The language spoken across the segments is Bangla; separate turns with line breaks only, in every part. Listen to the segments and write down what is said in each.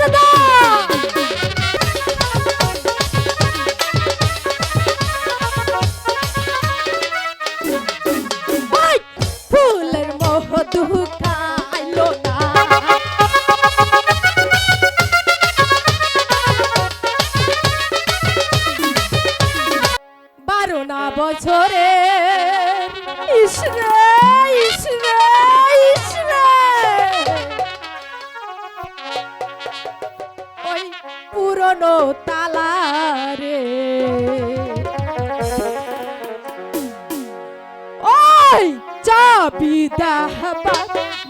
দাদা। ফুলের মধু খাইলো না। বারো বছরে ইসরে ইসরে পুরনো তালারে ওই চাবি দাহবা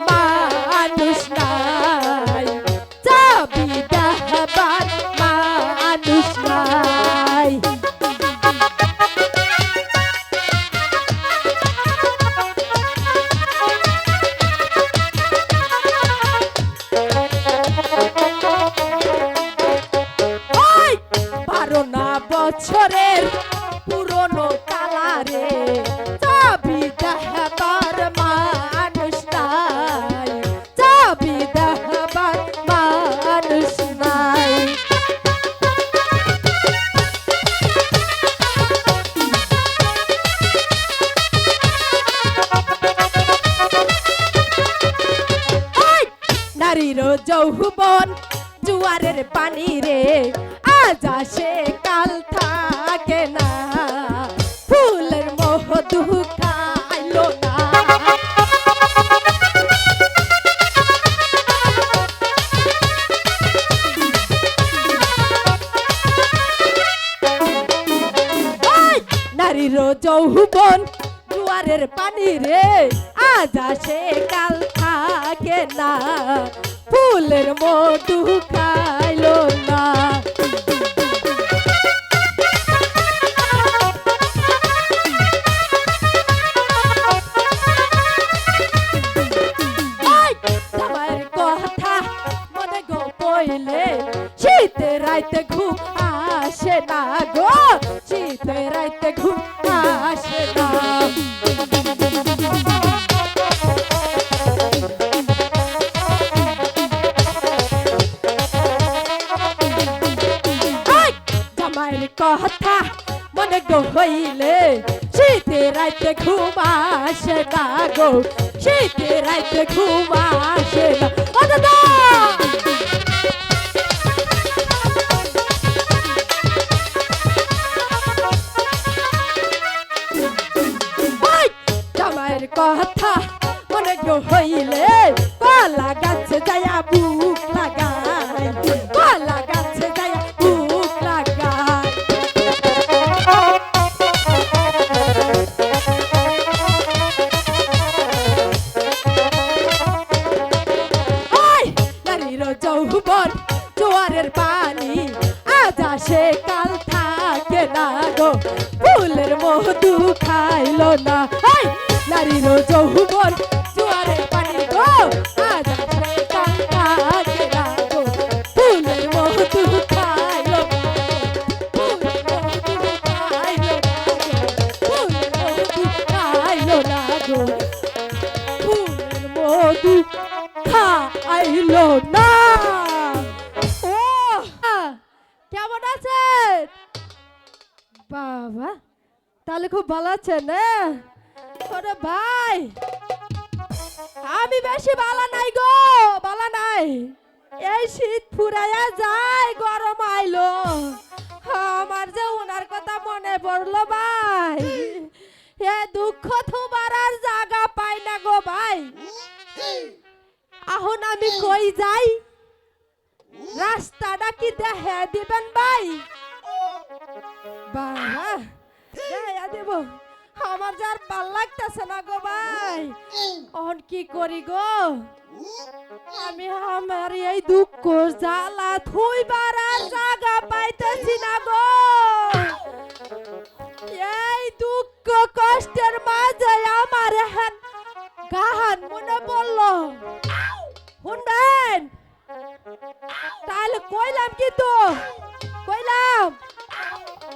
মানুষ নাই বছরের পুরনো তালারে চাবি দেহবার মানুষ নাই। চাবি দেহবার মানুষ নাই। নারীর যৌবন জুয়ারের পানি রে। আজ আসে, কাল থাকে না। ফুলের না। ওই নারীর যৌবন জুয়ারের পানি রে। আজ আসে, কাল থাকে না। ফুলের মধু খাইলো না। রাইতে ঘুম আসে না গো। শীতে রাইতে ঘুম কথা মনে গো হইলে শীতে রাইতে ঘুম আসে না গো। শীতে রাইতে ঘুম আসে না। ও দাদা কথা মনে গো হইলে কলা যৌবন জোয়ারের পানি, আজ আসে কাল থাকে না গো। ফুলের মধু খাইলো না। নারীর যৌবন জোয়ারের পানি গো কাল থাকে না মধু খাইলো না। বাবা? তাহলে খুব ভালো আছেন, না? ওরে ভাই, আমি বেশি বালা নাই গো, বালা নাই। এই শীত ফুরাইয়া যায়, গরম আইলো। আমার যে ওনার কথা মনে পড়ল ভাই, এ দুঃখ তোমার আর জায়গা পাই না গো ভাই। এখন আমি কই যাই? রাস্তাটা কি দেখে দিবেন ভাই? বাবা দেয়া দেব আমার যার ভালো লাগতেছে না গো ভাই। অন কি করি গো? আমি আমার এই দুঃখ জ্বালা থুইবার আর জায়গা পাইতেছি না গো। এই দুঃখ কষ্টের মাঝে আমার এখন গাহান মনে পড়ল। শুনবেন? তাহলে কইলাম কিন্তু কইলাম?